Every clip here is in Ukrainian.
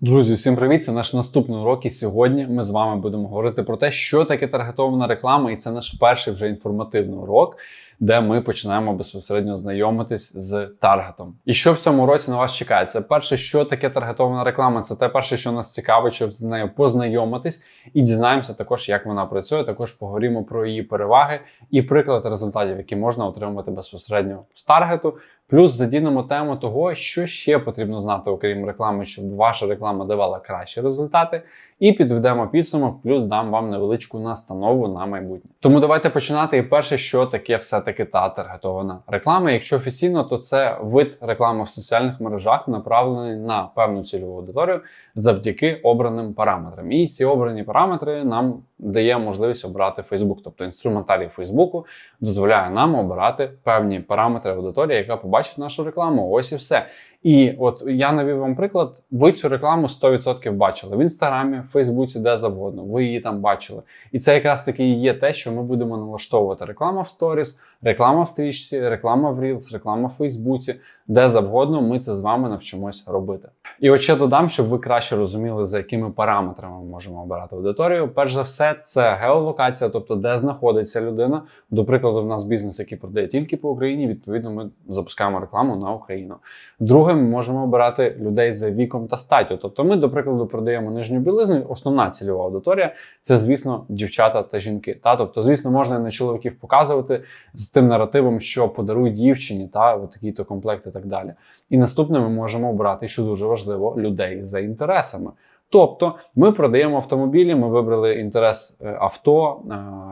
Друзі, всім привіт! Це наш наступний урок. І сьогодні ми з вами будемо говорити про те, що таке таргетована реклама, і це наш перший вже інформативний урок, де ми починаємо безпосередньо знайомитись з таргетом. І що в цьому році на вас чекає? Це перше, що таке таргетована реклама. Це те перше, що нас цікавить, щоб з нею познайомитись і дізнаємося також, як вона працює. Також поговоримо про її переваги і приклад результатів, які можна отримати безпосередньо з таргету. Плюс задінемо тему того, що ще потрібно знати, окрім реклами, щоб ваша реклама давала кращі результати. І підведемо підсумок, плюс дам вам невеличку настанову на майбутнє. Тому давайте починати. І перше, що таке все-таки та таргетована реклама. Якщо офіційно, то це вид реклами в соціальних мережах, направлений на певну цільову аудиторію завдяки обраним параметрам. І ці обрані параметри нам дає можливість обрати Facebook, тобто інструментарій Фейсбуку дозволяє нам обирати певні параметри аудиторії, яка побачить нашу рекламу. Ось і все. І от я навів вам приклад. Ви цю рекламу 100% бачили в інстаграмі, в Фейсбуці, де завгодно. Ви її там бачили. І це якраз таки і є те, що ми будемо налаштовувати реклама в сторіс, реклама в стрічці, реклама в Reels, реклама в Фейсбуці, де завгодно. Ми це з вами навчимось робити. І от ще додам, щоб ви краще розуміли, за якими параметрами ми можемо обирати аудиторію. Перш за все, це геолокація, тобто де знаходиться людина. До прикладу, в нас бізнес, який продає тільки по Україні. Відповідно, ми запускаємо рекламу на Україну. Друге, ми можемо обирати людей за віком та статтю. Тобто, ми, до прикладу, продаємо нижню білизну. Основна цільова аудиторія це, звісно, дівчата та жінки. Та тобто, звісно, можна на чоловіків показувати з тим наративом, що подарують дівчині, та от такий-то комплект і так далі. І наступне ми можемо обрати, що дуже важливо, людей за інтересами. Тобто ми продаємо автомобілі, ми вибрали інтерес е, авто,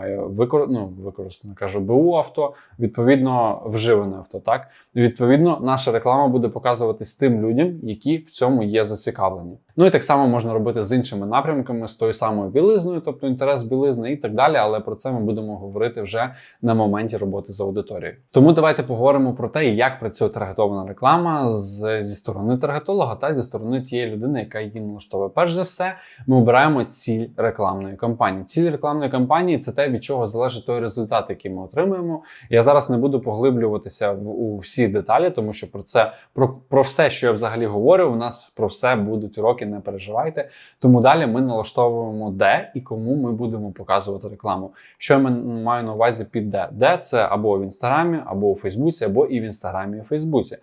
е, викор... ну, використано кажу, БУ авто, відповідно, вживане авто. Так, відповідно, наша реклама буде показуватись тим людям, які в цьому є зацікавлені. Ну і так само можна робити з іншими напрямками, з тою самою білизною, тобто інтерес білизни і так далі. Але про це ми будемо говорити вже на моменті роботи з аудиторією. Тому давайте поговоримо про те, як працює таргетована реклама з, зі сторони таргетолога та зі сторони тієї людини, яка її налаштовує. Перш за все, ми обираємо ціль рекламної кампанії. Ціль рекламної кампанії це те, від чого залежить той результат, який ми отримуємо. Я зараз не буду поглиблюватися в у всі деталі, тому що про це про, про все, що я взагалі говорю, у нас про все будуть уроки, не переживайте. Тому далі ми налаштовуємо де і кому ми будемо показувати рекламу. Що я маю на увазі під де? Де це або в інстаграмі, або у Фейсбуці, або і в інстаграмі, і в Фейсбуці.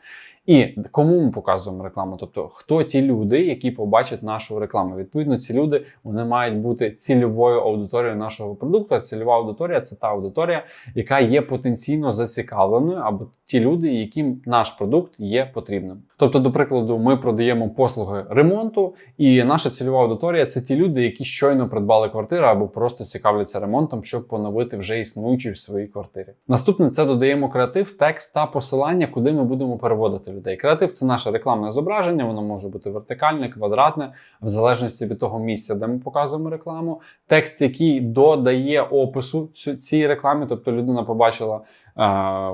І кому ми показуємо рекламу? Тобто, хто ті люди, які побачать нашу рекламу? Відповідно, ці люди вони мають бути цільовою аудиторією нашого продукту. Цільова аудиторія це та аудиторія, яка є потенційно зацікавленою, або ті люди, яким наш продукт є потрібним. Тобто, до прикладу, ми продаємо послуги ремонту, і наша цільова аудиторія це ті люди, які щойно придбали квартиру або просто цікавляться ремонтом, щоб поновити вже існуючі в своїй квартирі. Наступне це додаємо креатив, текст та посилання, куди ми будемо переводити людей. Креатив це наше рекламне зображення, воно може бути вертикальне, квадратне, в залежності від того місця, де ми показуємо рекламу. Текст, який додає опису цій рекламі, тобто людина побачила.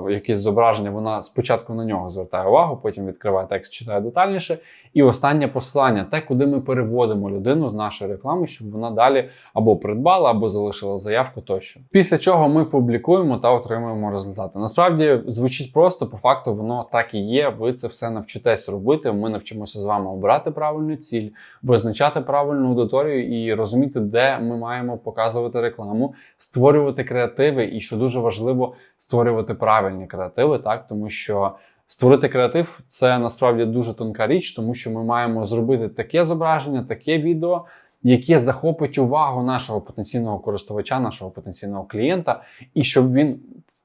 Якесь зображення, вона спочатку на нього звертає увагу, потім відкриває текст, читає детальніше. І останнє посилання те, куди ми переводимо людину з нашої реклами, щоб вона далі або придбала, або залишила заявку тощо. Після чого ми публікуємо та отримуємо результати. Насправді звучить просто, по факту, воно так і є. Ви це все навчитесь робити. Ми навчимося з вами обирати правильну ціль, визначати правильну аудиторію і розуміти, де ми маємо показувати рекламу, створювати креативи, і що дуже важливо, створювати правильні креативи, так тому що. Створити креатив це насправді дуже тонка річ, тому що ми маємо зробити таке зображення, таке відео, яке захопить увагу нашого потенційного користувача, нашого потенційного клієнта, і щоб він,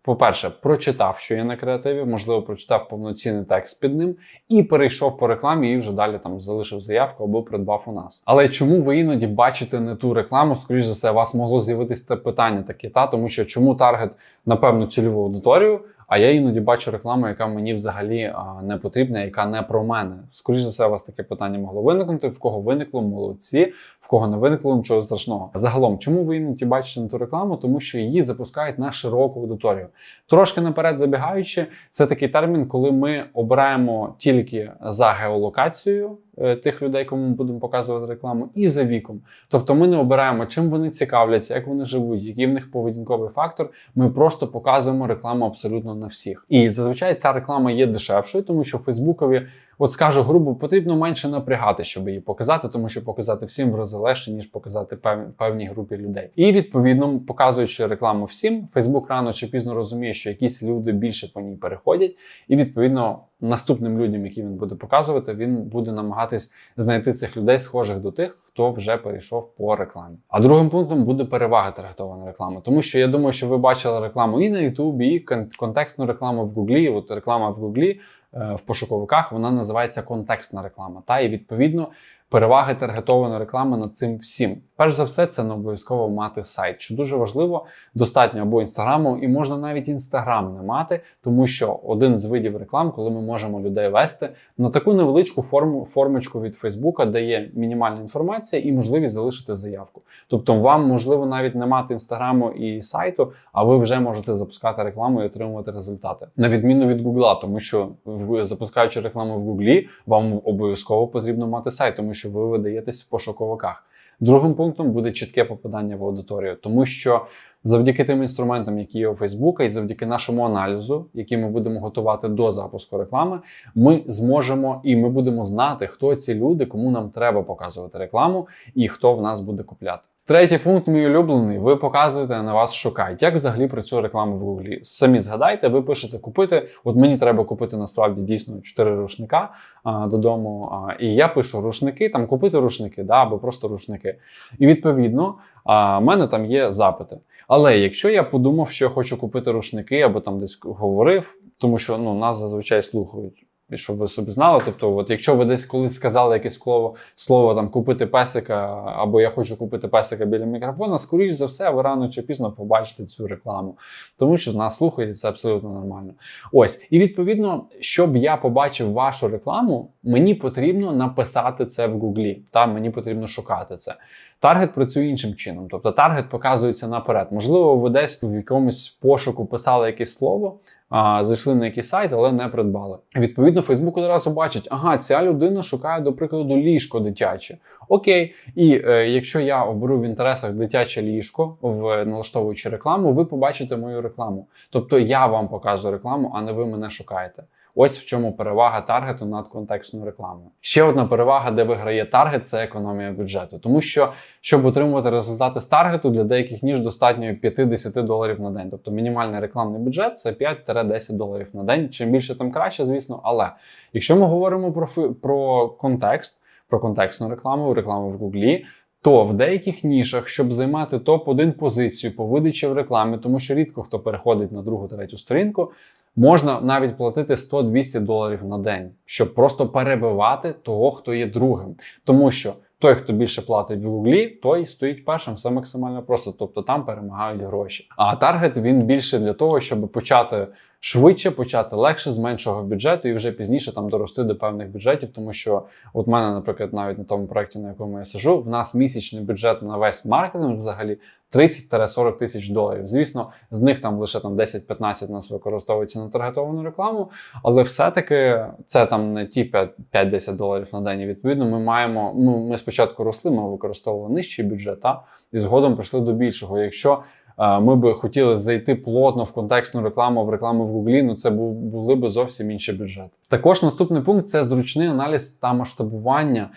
по-перше, прочитав, що є на креативі, можливо, прочитав повноцінний текст під ним, і перейшов по рекламі, і вже далі там залишив заявку або придбав у нас. Але чому ви іноді бачите не ту рекламу? Скоріше за все, у вас могло з'явитися питання таке, та тому що чому таргет на певну цільову аудиторію? А я іноді бачу рекламу, яка мені взагалі не потрібна, яка не про мене. Скоріше за все, у вас таке питання могло виникнути. В кого виникло, молодці, в кого не виникло, нічого страшного. Загалом, чому ви іноді бачите на ту рекламу? Тому що її запускають на широку аудиторію. Трошки наперед забігаючи, це такий термін, коли ми обираємо тільки за геолокацією. Тих людей, кому ми будемо показувати рекламу, і за віком. Тобто ми не обираємо, чим вони цікавляться, як вони живуть, який в них поведінковий фактор. Ми просто показуємо рекламу абсолютно на всіх. І зазвичай ця реклама є дешевшою, тому що Фейсбукові От скажу грубо, потрібно менше напрягати, щоб її показати, тому що показати всім в рази легше, ніж показати пев- певній групі людей. І відповідно, показуючи рекламу всім, Facebook рано чи пізно розуміє, що якісь люди більше по ній переходять, і відповідно наступним людям, які він буде показувати, він буде намагатись знайти цих людей, схожих до тих, хто вже перейшов по рекламі. А другим пунктом буде перевага таргетованої реклами, тому що я думаю, що ви бачили рекламу і на Ютубі, і кон- контекстну рекламу в Гуглі. От реклама в Гуглі в пошуковиках вона називається контекстна реклама. Та і відповідно переваги таргетованої реклами над цим всім. Перш за все, це не обов'язково мати сайт, що дуже важливо. Достатньо або інстаграму, і можна навіть інстаграм не мати, тому що один з видів реклам, коли ми можемо людей вести на таку невеличку форму формочку від Фейсбука, де є мінімальна інформація і можливість залишити заявку. Тобто, вам можливо навіть не мати інстаграму і сайту, а ви вже можете запускати рекламу і отримувати результати. На відміну від Гугла, тому що в запускаючи рекламу в Гуглі, вам обов'язково потрібно мати сайт, тому що ви видаєтесь в пошуковиках. Другим пунктом буде чітке попадання в аудиторію, тому що завдяки тим інструментам, які є у Фейсбука, і завдяки нашому аналізу, який ми будемо готувати до запуску реклами, ми зможемо і ми будемо знати, хто ці люди, кому нам треба показувати рекламу і хто в нас буде купляти. Третій пункт, мій улюблений, ви показуєте, на вас шукають. Як взагалі працює реклама в Гуглі? Самі згадайте, ви пишете купити. От мені треба купити насправді дійсно 4 рушника а, додому. А, і я пишу рушники, там купити рушники, да, або просто рушники. І відповідно, а, в мене там є запити. Але якщо я подумав, що я хочу купити рушники, або там десь говорив, тому що ну, нас зазвичай слухають. Щоб ви собі знали, тобто, от якщо ви десь колись сказали якесь слово, слово там купити песика, або я хочу купити песика біля мікрофона, скоріш за все, ви рано чи пізно побачите цю рекламу, тому що нас слухають, це абсолютно нормально. Ось, і відповідно, щоб я побачив вашу рекламу, мені потрібно написати це в Гуглі. Та мені потрібно шукати це. Таргет працює іншим чином, тобто таргет показується наперед. Можливо, ви десь в якомусь пошуку писали якесь слово, а, зайшли на якийсь сайт, але не придбали. Відповідно, Фейсбук одразу бачить, ага, ця людина шукає, до прикладу, ліжко дитяче. Окей, і е, якщо я оберу в інтересах дитяче ліжко в налаштовуючи рекламу, ви побачите мою рекламу. Тобто я вам показую рекламу, а не ви мене шукаєте. Ось в чому перевага таргету над контекстною рекламою. Ще одна перевага, де виграє таргет, це економія бюджету. Тому що, щоб отримувати результати з таргету, для деяких ніж достатньо 5-10 доларів на день. Тобто мінімальний рекламний бюджет це 5-10 доларів на день. Чим більше, тим краще, звісно. Але якщо ми говоримо про, про контекст, про контекстну рекламу, рекламу в Гуглі. То в деяких нішах, щоб займати топ-1 позицію по видачі в рекламі, тому що рідко хто переходить на другу третю сторінку, можна навіть платити 100-200 доларів на день, щоб просто перебивати того, хто є другим. Тому що той, хто більше платить в Гуглі, той стоїть першим. Все максимально просто. Тобто там перемагають гроші. А таргет він більше для того, щоб почати швидше, почати легше з меншого бюджету і вже пізніше там дорости до певних бюджетів. Тому що, от мене, наприклад, навіть на тому проєкті, на якому я сижу, в нас місячний бюджет на весь маркетинг взагалі 30-40 тисяч доларів. Звісно, з них там лише там 10-15 нас використовується на таргетовану рекламу, але все-таки це там не ті 5-10 доларів на день. І відповідно, ми маємо. Ну, ми спочатку росли, ми використовували нижчий бюджет, та, і згодом прийшли до більшого. Якщо ми би хотіли зайти плотно в контекстну рекламу, в рекламу в Гуглі, ну це були би зовсім інші бюджети. Також наступний пункт це зручний аналіз та масштабування.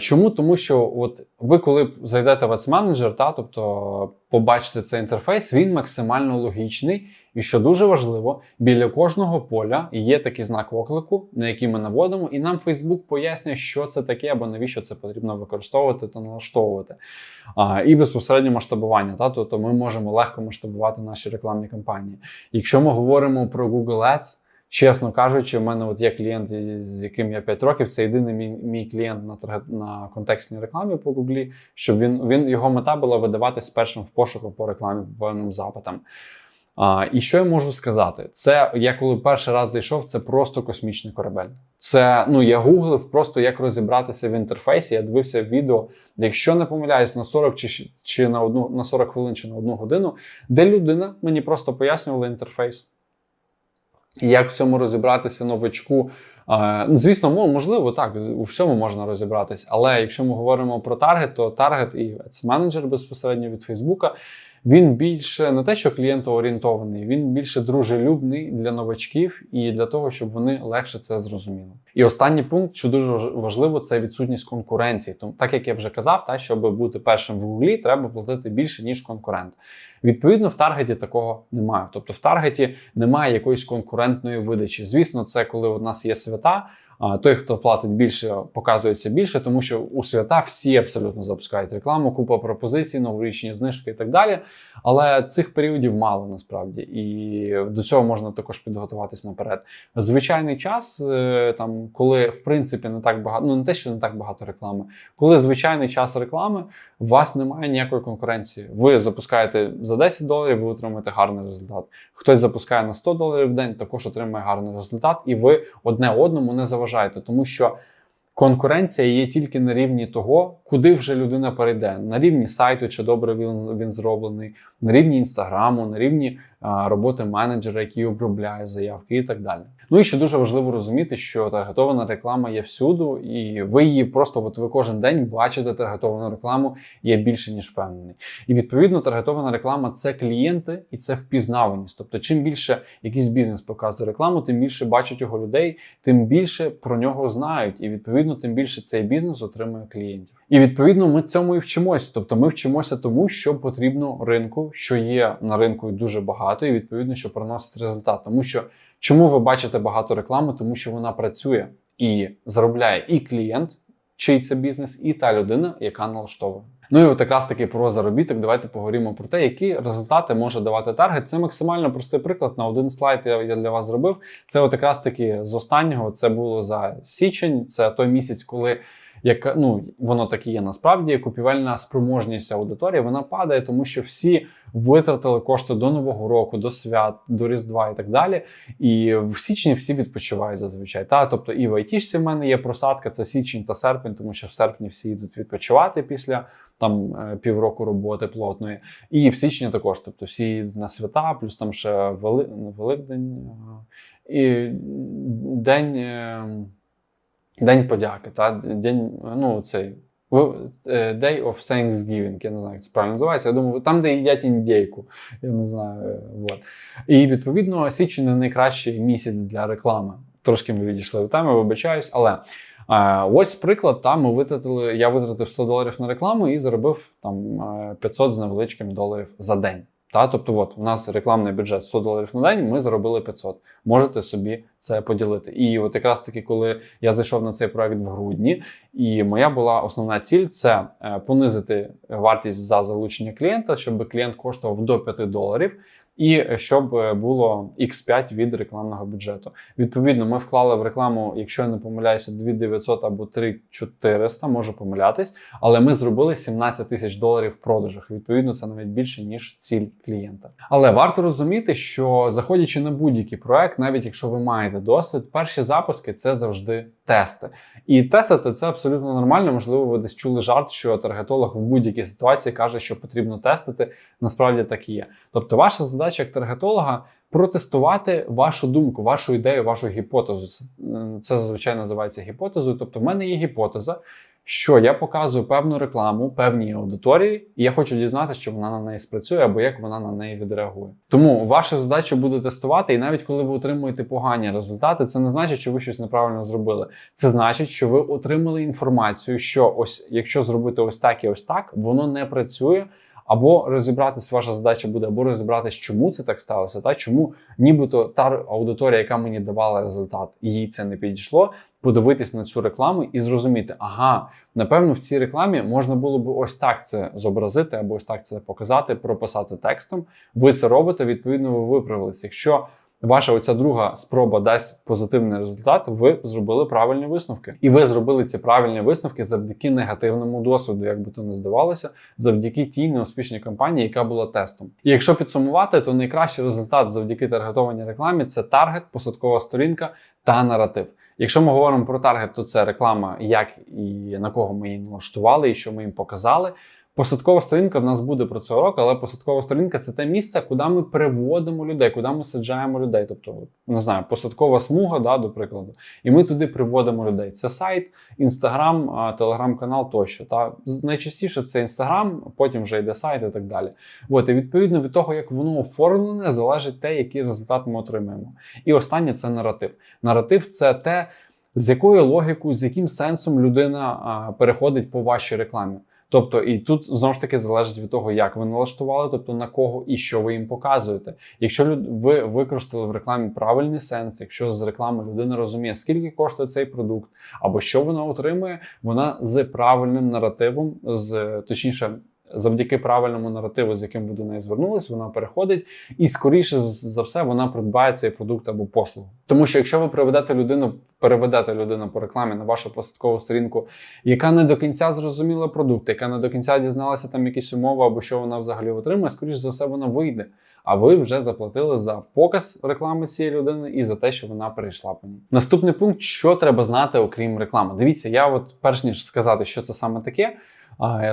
Чому? Тому що от ви, коли зайдете в Ads Manager, та, тобто побачите цей інтерфейс, він максимально логічний. І що дуже важливо, біля кожного поля є такий знак оклику, на який ми наводимо, і нам Facebook пояснює, що це таке або навіщо це потрібно використовувати та налаштовувати. А, і безпосередньо масштабування. Та, тобто ми можемо легко масштабувати наші рекламні кампанії. Якщо ми говоримо про Google Ads, Чесно кажучи, в мене от є клієнт, з яким я 5 років. Це єдиний мій, мій клієнт на таргет на контекстній рекламі по Гуглі, щоб він він його мета була видаватись першим в пошуку по рекламі по певним запитам. А, І що я можу сказати? Це я коли перший раз зайшов, це просто космічний корабель. Це ну я гуглив просто як розібратися в інтерфейсі. Я дивився відео, якщо не помиляюсь, на 40 чи, чи на одну на 40 хвилин чи на одну годину, де людина мені просто пояснювала інтерфейс. І як в цьому розібратися новачку? Е, ну, Звісно, можливо, так, у всьому можна розібратись. Але якщо ми говоримо про таргет, то таргет і це менеджер безпосередньо від Фейсбука. Він більше не те, що клієнтоорієнтований, він більше дружелюбний для новачків і для того, щоб вони легше це зрозуміли. І останній пункт, що дуже важ- важливо, це відсутність конкуренції. Тому, так як я вже казав, та щоб бути першим в гуглі, треба платити більше ніж конкурент. Відповідно, в таргеті такого немає. Тобто в таргеті немає якоїсь конкурентної видачі. Звісно, це коли у нас є свята. А той, хто платить більше, показується більше, тому що у свята всі абсолютно запускають рекламу, купа пропозицій, новорічні знижки і так далі. Але цих періодів мало насправді, і до цього можна також підготуватись наперед. Звичайний час, е, там, коли в принципі не так багато, ну не те, що не так багато реклами, коли звичайний час реклами, у вас немає ніякої конкуренції. Ви запускаєте за 10 доларів, ви отримаєте гарний результат. Хтось запускає на 100 доларів в день, також отримує гарний результат, і ви одне одному не заважаєте, тому що. Конкуренція є тільки на рівні того, куди вже людина перейде. На рівні сайту, чи добре він, він зроблений, на рівні інстаграму, на рівні а, роботи менеджера, який обробляє заявки і так далі. Ну і ще дуже важливо розуміти, що таргетована реклама є всюду, і ви її просто от ви кожен день бачите таргетовану рекламу, я більше ніж впевнений. І відповідно таргетована реклама це клієнти і це впізнаваність. Тобто, чим більше якийсь бізнес показує рекламу, тим більше бачать його людей, тим більше про нього знають, і відповідно тим більше цей бізнес отримує клієнтів. І відповідно ми цьому і вчимося. Тобто, ми вчимося тому, що потрібно ринку, що є на ринку дуже багато, і відповідно, що приносить результат, тому що. Чому ви бачите багато реклами? Тому що вона працює і заробляє і клієнт, чий це бізнес, і та людина, яка налаштовує. Ну і от якраз таки про заробіток. Давайте поговоримо про те, які результати може давати таргет. Це максимально простий приклад. На один слайд я, для вас зробив. Це от якраз таки з останнього. Це було за січень. Це той місяць, коли яка ну воно так і є насправді купівельна спроможність аудиторії вона падає, тому що всі витратили кошти до нового року, до свят, до Різдва і так далі. І в січні всі відпочивають зазвичай. Та тобто і в айтішці в мене є просадка, це січень та серпень, тому що в серпні всі йдуть відпочивати після там е, півроку роботи плотної. І в січні також, тобто всі їдуть на свята, плюс там ще Вели... Великдень і день. Е, День подяки, та день, ну цей е, Day of Thanksgiving, я не знаю, як це правильно називається. Я думаю, там, де їдять індійку. Я не знаю. е, Вот. І відповідно, січень не найкращий місяць для реклами. Трошки ми відійшли від теми, вибачаюсь, але. А, Ось приклад. Там ми витратили. Я витратив 100 доларів на рекламу і заробив там е, 500 з невеличким доларів за день. Та, тобто, от у нас рекламний бюджет 100 доларів на день. Ми заробили 500. Можете собі це поділити. І от якраз таки, коли я зайшов на цей проект в грудні, і моя була основна ціль це е, понизити вартість за залучення клієнта, щоб клієнт коштував до 5 доларів. І щоб було X5 від рекламного бюджету. Відповідно, ми вклали в рекламу, якщо я не помиляюся, 2900 або 3400, можу помилятись, але ми зробили 17 тисяч доларів в продажах. Відповідно, це навіть більше ніж ціль клієнта. Але варто розуміти, що заходячи на будь-який проект, навіть якщо ви маєте досвід, перші запуски це завжди тести. І тестити це абсолютно нормально. Можливо, ви десь чули жарт, що таргетолог в будь-якій ситуації каже, що потрібно тестити. Насправді так і є. Тобто, ваша задача як таргетолога протестувати вашу думку, вашу ідею, вашу гіпотезу. Це, це зазвичай називається гіпотезою. Тобто, в мене є гіпотеза. Що я показую певну рекламу певній аудиторії, і я хочу дізнатися, що вона на неї спрацює або як вона на неї відреагує. Тому ваша задача буде тестувати, і навіть коли ви отримуєте погані результати, це не значить, що ви щось неправильно зробили. Це значить, що ви отримали інформацію, що ось якщо зробити ось так і ось так, воно не працює. Або розібратись, ваша задача буде, або розібратись, чому це так сталося, та чому нібито та аудиторія, яка мені давала результат, їй це не підійшло. Подивитись на цю рекламу і зрозуміти, ага, напевно, в цій рекламі можна було б ось так це зобразити, або ось так це показати, прописати текстом. Ви це робите, відповідно, ви виправилися. Якщо ваша оця друга спроба дасть позитивний результат, ви зробили правильні висновки. І ви зробили ці правильні висновки завдяки негативному досвіду, як би то не здавалося, завдяки тій неуспішній кампанії, яка була тестом. І якщо підсумувати, то найкращий результат завдяки таргетованій рекламі це таргет, посадкова сторінка та наратив. Якщо ми говоримо про таргет, то це реклама, як і на кого ми її налаштували, і що ми їм показали. Посадкова сторінка в нас буде про цього року, але посадкова сторінка це те місце, куди ми приводимо людей, куди ми саджаємо людей. Тобто, не знаю, посадкова смуга, да, до прикладу, і ми туди приводимо людей. Це сайт, інстаграм, телеграм-канал тощо. Та найчастіше це інстаграм, потім вже йде сайт і так далі. От, і відповідно від того, як воно оформлене, залежить те, який результат ми отримаємо. І останнє це наратив. Наратив це те, з якою логікою, з яким сенсом людина переходить по вашій рекламі. Тобто, і тут знову ж таки залежить від того, як ви налаштували, тобто на кого і що ви їм показуєте. Якщо ви використали в рекламі правильний сенс, якщо з реклами людина розуміє, скільки коштує цей продукт, або що вона отримує, вона з правильним наративом, з точніше. Завдяки правильному наративу, з яким ви до неї звернулись, вона переходить, і скоріше за все вона придбає цей продукт або послугу. Тому що якщо ви приведете людину, переведете людину по рекламі на вашу посадкову сторінку, яка не до кінця зрозуміла продукт, яка не до кінця дізналася там якісь умови або що вона взагалі отримує, скоріше за все, вона вийде. А ви вже заплатили за показ реклами цієї людини і за те, що вона перейшла по ній. Наступний пункт, що треба знати, окрім реклами. Дивіться, я от перш ніж сказати, що це саме таке.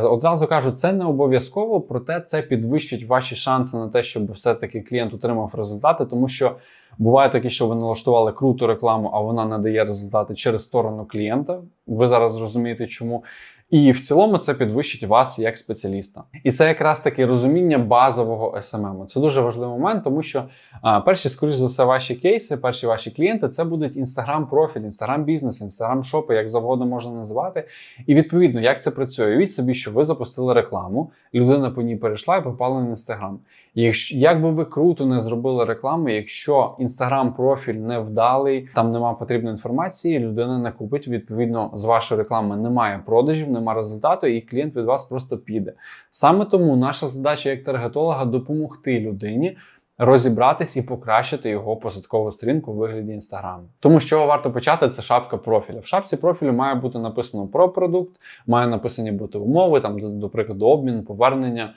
Одразу кажу, це не обов'язково, проте це підвищить ваші шанси на те, щоб все-таки клієнт отримав результати, тому що буває таке, що ви налаштували круту рекламу, а вона не дає результати через сторону клієнта. Ви зараз зрозумієте, чому. І в цілому це підвищить вас як спеціаліста. І це якраз таки розуміння базового SMM. Це дуже важливий момент, тому що а, перші, скоріш за все, ваші кейси, перші ваші клієнти це будуть інстаграм-профіль, інстаграм-бізнес, інстаграм-шопи, як завгодно можна називати. І відповідно, як це працює? Уявіть собі, що ви запустили рекламу, людина по ній перейшла і попала на інстаграм. Якщо як би ви круто не зробили рекламу, якщо інстаграм-профіль не вдалий, там нема потрібної інформації, людина не купить. Відповідно, з вашої реклами немає продажів, немає результату, і клієнт від вас просто піде. Саме тому наша задача як таргетолога допомогти людині. Розібратись і покращити його посадкову сторінку у вигляді інстаграму. Тому що варто почати, це шапка профіля. В шапці профілю має бути написано про продукт, має написані бути умови, там, до прикладу, обмін, повернення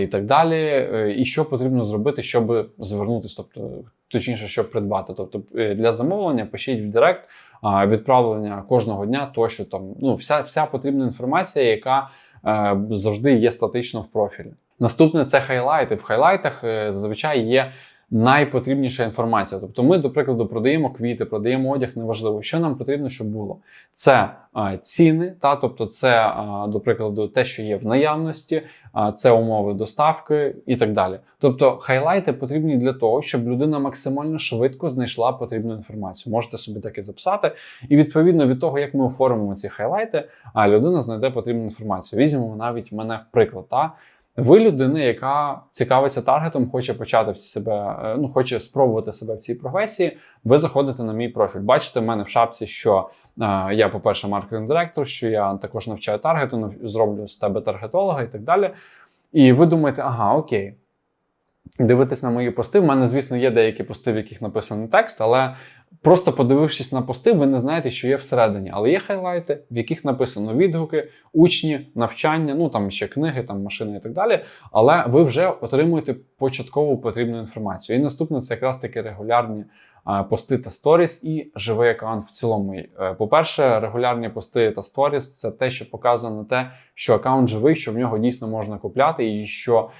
і так далі. Е, і що потрібно зробити, щоб звернутися, тобто точніше, щоб придбати. Тобто е, для замовлення пишіть в Директ відправлення кожного дня, тощо там ну, вся, вся потрібна інформація, яка е, завжди є статично в профілі. Наступне це хайлайти. В хайлайтах зазвичай є найпотрібніша інформація. Тобто, ми, до прикладу, продаємо квіти, продаємо одяг, неважливо, що нам потрібно, щоб було. Це а, ціни, та тобто, це, а, до прикладу, те, що є в наявності, а, це умови доставки і так далі. Тобто, хайлайти потрібні для того, щоб людина максимально швидко знайшла потрібну інформацію. Можете собі таке записати. І відповідно від того, як ми оформимо ці хайлайти, а людина знайде потрібну інформацію. Візьмемо навіть мене в приклад. Та? Ви людина, яка цікавиться таргетом, хоче почати в себе, е, ну хоче спробувати себе в цій професії. Ви заходите на мій профіль. Бачите, в мене в шапці, що е, я, по-перше, маркетинг-директор, що я також навчаю таргету, зроблю з тебе таргетолога і так далі. І ви думаєте, ага, окей. Дивитись на мої пости. В мене, звісно, є деякі пости, в яких написаний текст, але Просто подивившись на пости, ви не знаєте, що є всередині, але є хайлайти, в яких написано відгуки, учні, навчання, ну там ще книги, там машини і так далі. Але ви вже отримуєте початкову потрібну інформацію. І наступне це якраз таки регулярні пости та сторіс і живий аккаунт в цілому. Е, по-перше, регулярні пости та сторіс це те, що показує на те, що аккаунт живий, що в нього дійсно можна купляти, і що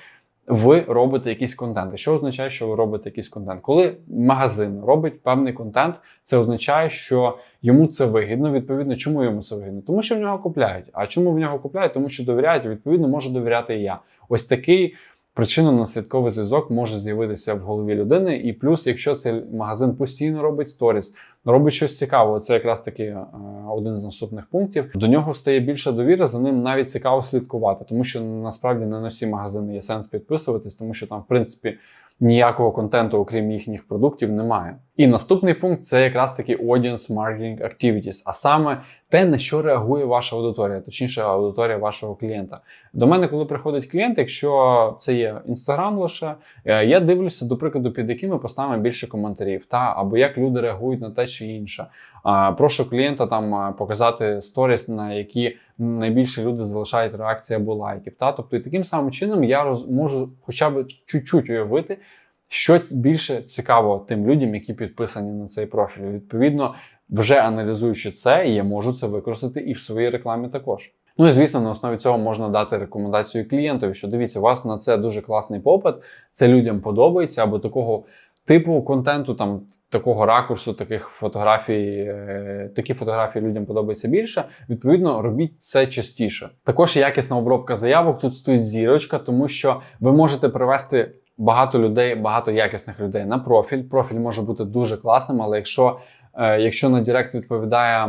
ви робите якийсь контент. І що означає, що ви робите якийсь контент? Коли магазин робить певний контент, це означає, що йому це вигідно. Відповідно, чому йому це вигідно? Тому що в нього купляють. А чому в нього купляють? Тому що довіряють, відповідно, можу довіряти і я. Ось такий Причинно-наслідковий зв'язок може з'явитися в голові людини, і плюс, якщо цей магазин постійно робить сторіс, робить щось цікаве, це якраз таки е, один з наступних пунктів. До нього стає більша довіра, за ним навіть цікаво слідкувати, тому що насправді не на всі магазини є сенс підписуватись, тому що там, в принципі, ніякого контенту, окрім їхніх продуктів, немає. І наступний пункт це якраз таки audience marketing activities, а саме те, на що реагує ваша аудиторія, точніше, аудиторія вашого клієнта. До мене, коли приходить клієнт, якщо це є інстаграм лише, е, я дивлюся, до прикладу, під якими постами більше коментарів, та або як люди реагують на те чи інше. Прошу клієнта там показати сторіс, на які найбільше люди залишають реакції або лайків. Та? Тобто, і таким самим чином я роз, можу хоча б чуть-чуть уявити, що більше цікаво тим людям, які підписані на цей профіль. Відповідно, вже аналізуючи це, я можу це використати і в своїй рекламі також. Ну і звісно, на основі цього можна дати рекомендацію клієнтові, що дивіться, у вас на це дуже класний попит, це людям подобається, або такого типу контенту, там такого ракурсу, таких фотографій, е, такі фотографії людям подобається більше. Відповідно, робіть це частіше. Також якісна обробка заявок. Тут стоїть зірочка, тому що ви можете привести. Багато людей, багато якісних людей на профіль. Профіль може бути дуже класним, але якщо е, якщо на Директ відповідає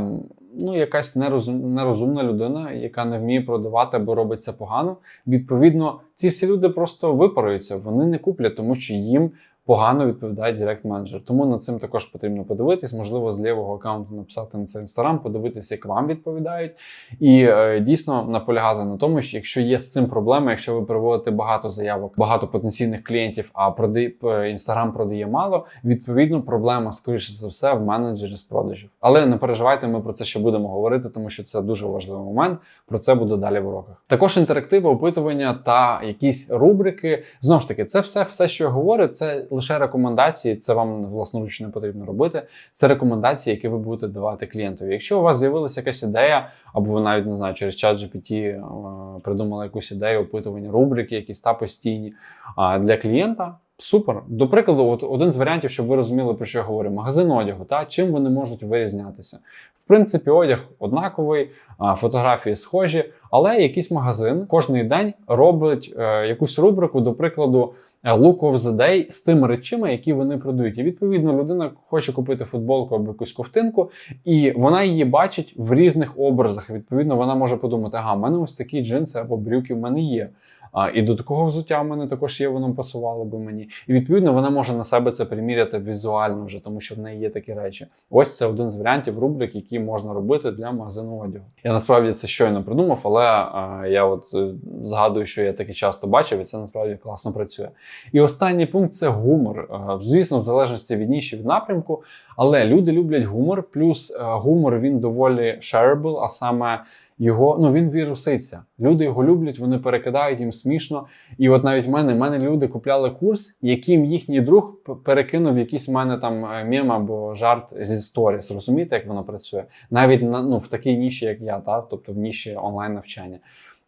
ну, якась нерозум, нерозумна людина, яка не вміє продавати або робить це погано, відповідно, ці всі люди просто випаруються, вони не куплять, тому що їм погано відповідає Direct менеджер. Тому над цим також потрібно подивитись. Можливо, з лівого аккаунту написати на це інстаграм, подивитися, як вам відповідають, і е, дійсно наполягати на тому, що якщо є з цим проблеми, якщо ви приводите багато заявок, багато потенційних клієнтів, а продає інстаграм продає мало. Відповідно, проблема скоріше за все в менеджері з продажів. Але не переживайте, ми про це ще будемо говорити, тому що це дуже важливий момент. Про це буде далі в уроках. Також інтерактиви, опитування та якісь рубрики. Знову ж таки, це все, все, що я говорю, це лише рекомендації, це вам власноруч не потрібно робити. Це рекомендації, які ви будете давати клієнтові. Якщо у вас з'явилася якась ідея, або ви навіть не знаю, через чат GPT е, придумали якусь ідею опитування, рубрики, якісь та постійні для клієнта. Супер. До прикладу, от один з варіантів, щоб ви розуміли, про що я говорю, магазин одягу, та чим вони можуть вирізнятися. В принципі, одяг однаковий, фотографії схожі, але якийсь магазин кожний день робить е, якусь рубрику, до прикладу, look of the day з тими речами, які вони продають. І відповідно людина хоче купити футболку або якусь ковтинку, і вона її бачить в різних образах. Відповідно, вона може подумати, ага, в мене ось такі джинси або брюки в мене є. А, І до такого взуття в мене також є, воно пасувало би мені. І відповідно вона може на себе це приміряти візуально вже, тому що в неї є такі речі. Ось це один з варіантів рубрик, які можна робити для магазину одягу. Я насправді це щойно придумав, але а, я от е, згадую, що я таке часто бачив, і це насправді класно працює. І останній пункт це гумор. А, звісно, в залежності від ніші від напрямку, але люди люблять гумор, плюс а, гумор він доволі shareable, а саме його ну він віруситься. Люди його люблять, вони перекидають їм смішно. І от навіть в мене в мене люди купляли курс, яким їхній друг перекинув якийсь в мене там е, мем або жарт зі сторіс. Розумієте, як воно працює? Навіть на ну в такій ніші, як я, та тобто в ніші онлайн навчання.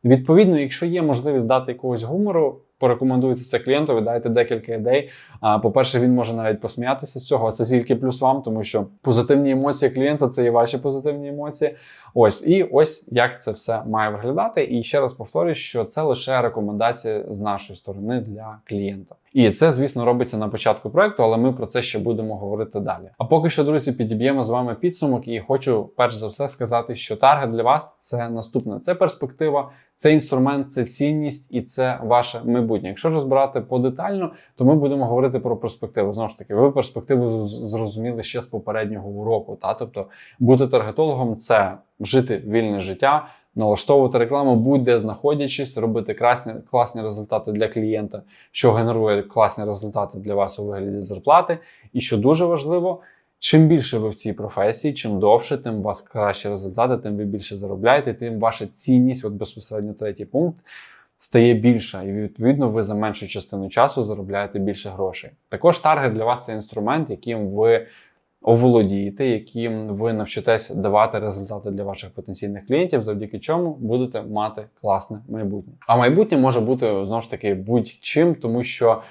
Відповідно, якщо є можливість дати якогось гумору, порекомендуйте це клієнтові, дайте декілька ідей. А по-перше, він може навіть посміятися з цього. Це тільки плюс вам, тому що позитивні емоції клієнта це і ваші позитивні емоції. Ось і ось як це все має виглядати. І ще раз повторюю, що це лише рекомендація з нашої сторони для клієнта. І це, звісно, робиться на початку проекту, але ми про це ще будемо говорити далі. А поки що, друзі, підіб'ємо з вами підсумок, і хочу перш за все сказати, що таргет для вас це наступне: це перспектива, це інструмент, це цінність і це ваше майбутнє. Якщо розбирати подетально, то ми будемо говорити про перспективу. Знову ж таки, ви перспективу зрозуміли ще з попереднього уроку. Та тобто бути таргетологом це жити вільне життя налаштовувати рекламу, будь-де знаходячись, робити класні, класні результати для клієнта, що генерує класні результати для вас у вигляді зарплати. І що дуже важливо, чим більше ви в цій професії, чим довше, тим у вас кращі результати, тим ви більше заробляєте, тим ваша цінність, от безпосередньо третій пункт. Стає більша, і відповідно ви за меншу частину часу заробляєте більше грошей. Також таргет для вас це інструмент, яким ви оволодієте, яким ви навчитесь давати результати для ваших потенційних клієнтів, завдяки чому будете мати класне майбутнє. А майбутнє може бути знову ж таки будь-чим, тому що.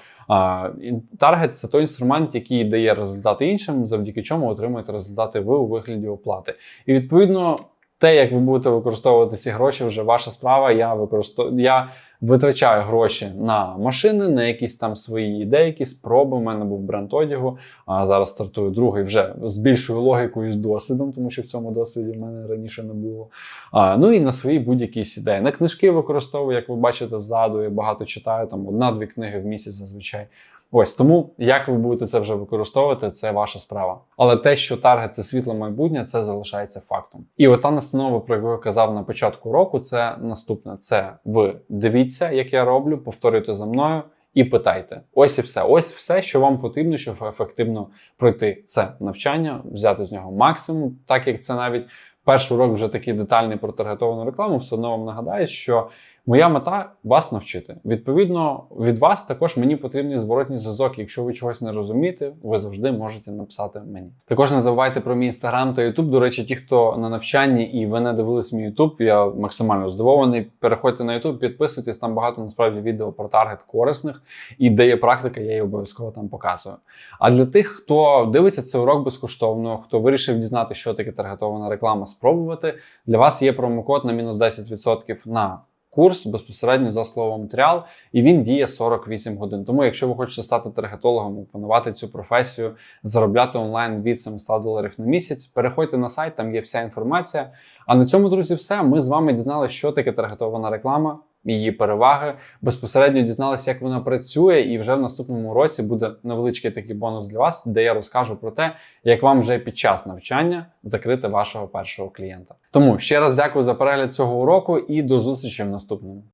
Таргет це той інструмент, який дає результати іншим, завдяки чому отримуєте результати ви у вигляді оплати. І відповідно, те, як ви будете використовувати ці гроші, вже ваша справа. Я використовую. Витрачаю гроші на машини, на якісь там свої ідеї, спроби. У мене був бренд одягу. А зараз стартую другий вже з більшою логікою з досвідом, тому що в цьому досвіді в мене раніше не було. А, Ну і на свої будь-які ідеї. На книжки використовую, як ви бачите, ззаду я багато читаю, там одна-дві книги в місяць зазвичай. Ось тому, як ви будете це вже використовувати, це ваша справа. Але те, що таргет це світле майбутнє, це залишається фактом. І ота настанова, про яку я казав на початку року, це наступне: це ви дивіться, як я роблю, повторюйте за мною. І питайте, ось і все. Ось все, що вам потрібно, щоб ефективно пройти це навчання, взяти з нього максимум, так як це навіть перший урок вже такий детальний про таргетовану рекламу, все одно вам нагадаю, що Моя мета вас навчити. Відповідно, від вас також мені потрібний зворотній зв'язок. Якщо ви чогось не розумієте, ви завжди можете написати мені. Також не забувайте про мій інстаграм та ютуб. До речі, ті, хто на навчанні і ви не дивились мій ютуб, я максимально здивований. Переходьте на ютуб, підписуйтесь, там багато насправді відео про таргет корисних і де є практика, я її обов'язково там показую. А для тих, хто дивиться цей урок безкоштовно, хто вирішив дізнати, що таке таргетована реклама, спробувати. Для вас є промокод на мінус 10% на курс безпосередньо за словом матеріал, і він діє 48 годин. Тому, якщо ви хочете стати таргетологом, опанувати цю професію, заробляти онлайн від 700 доларів на місяць, переходьте на сайт, там є вся інформація. А на цьому, друзі, все. Ми з вами дізналися, що таке таргетована реклама. Її переваги безпосередньо дізналися, як вона працює, і вже в наступному році буде невеличкий такий бонус для вас, де я розкажу про те, як вам вже під час навчання закрити вашого першого клієнта. Тому ще раз дякую за перегляд цього уроку і до зустрічі в наступному.